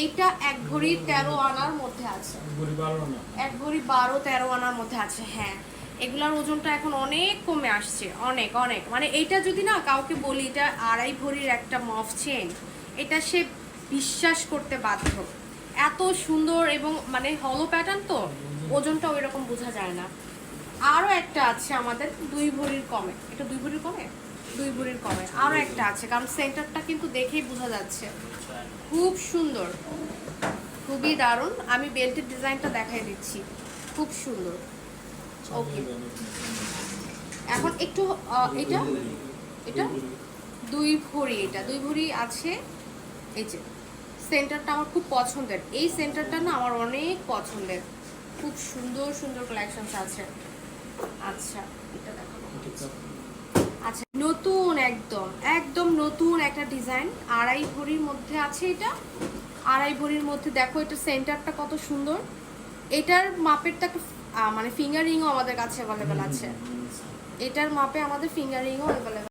এইটা এক ভরি তেরো আনার মধ্যে আছে। এক ভরি বারো তেরো আনার মধ্যে আছে হ্যাঁ। এগুলার ওজনটা এখন অনেক কমে আসছে অনেক অনেক। মানে এইটা যদি না কাউকে বলি এটা আড়াই ভরির একটা মফ চেন এটা সে বিশ্বাস করতে বাধ্য। এত সুন্দর এবং মানে হলো প্যাটার্ন তো ওজনটা ওই রকম বোঝা যায় না। আরও একটা আছে আমাদের দুই ভরির কমে। এটা দুই ভরির কমে? দুই ভরির কমে। আরও একটা আছে, কারণ সেন্টারটা কিন্তু দেখেই বোঝা যাচ্ছে। খুব সুন্দর। খুবই দারুণ। আমি বেল্টের ডিজাইনটা দেখাই দিচ্ছি। খুব সুন্দর। ওকে। এখন একটু এটা? এটা? দুই ভরি এটা। দুই ভরি আছে। এই যে সেন্টারটা আমার খুব পছন্দের। এই সেন্টারটা না আমার অনেক পছন্দের। খুব সুন্দর সুন্দর কালেকশনস আছে। আচ্ছা এটা দেখাবো। আচ্ছা নতুন একদম একদম নতুন একটা ডিজাইন আড়াই ভরির মধ্যে আছে এটা। আড়াই ভরির মধ্যে দেখো এটা সেন্টারটা কত সুন্দর। এটার মাপেরটা একটু, আহ, মানে ফিঙ্গারিংও আমাদের কাছে অ্যাভেলেবেল আছে। এটার মাপে আমাদের ফিঙ্গারিংও অ্যাভেলেবেল